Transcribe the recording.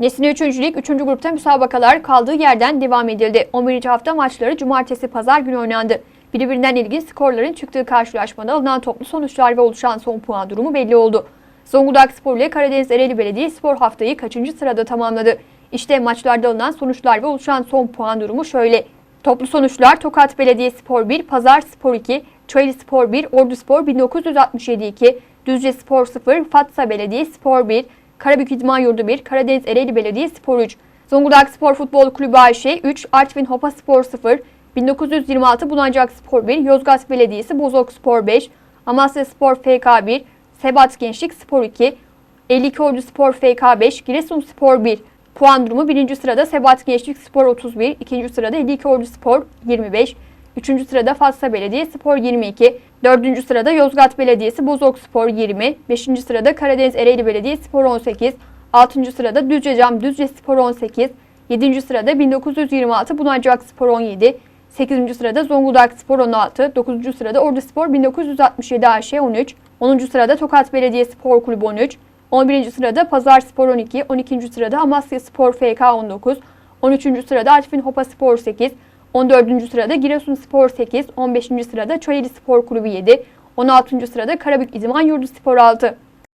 Nesne 3. Lig 3. grupta müsabakalar kaldığı yerden devam edildi. 11. hafta maçları cumartesi pazar günü oynandı. Birbirinden ilginç skorların çıktığı karşılaşmada alınan toplu sonuçlar ve oluşan son puan durumu belli oldu. Zonguldak Spor ile Karadeniz Ereğli Belediye Spor haftayı kaçıncı sırada tamamladı? İşte maçlarda alınan sonuçlar ve oluşan son puan durumu şöyle. Toplu sonuçlar Tokat Belediye Spor 1, Pazar Spor 2, Çayeli Spor 1, Ordu Spor 1967 2, Düzce Spor 0, Fatsa Belediye Spor 1, Karabük İdman Yurdu 1, Karadeniz Ereğli Belediye Spor 3, Zonguldak Spor Futbol Kulübü AŞ 3, Artvin Hopa Spor 0, 1926 Bunancak Spor 1, Yozgat Belediyesi Bozok Spor 5, Amasya Spor FK 1, Sebat Gençlik Spor 2, 52 Ordu Spor FK 5, Giresun Spor 1. Puan durumu 1. sırada Sebat Gençlik Spor 31, 2. sırada 52 Ordu Spor 25, 3. sırada Fatsa Belediye Spor 22, 4. sırada Yozgat Belediyesi Bozok Spor 20, 5. sırada Karadeniz Ereğli Belediye Spor 18, 6. sırada Düzce Cam Düzce Spor 18, 7. sırada 1926 Bunancak Spor 17, 8. sırada Zonguldak Spor 16, 9. sırada Ordu Spor 1967 AŞ 13, 10. sırada Tokat Belediye Spor Kulübü 13, 11. sırada Pazar Spor 12, 12. sırada Amasya Spor FK 19, 13. sırada Artvin Hopa Spor 8, 14. sırada Giresun Spor 8, 15. sırada Çayeli Spor Kulübü 7, 16. sırada Karabük İdman Yurdu Spor 6.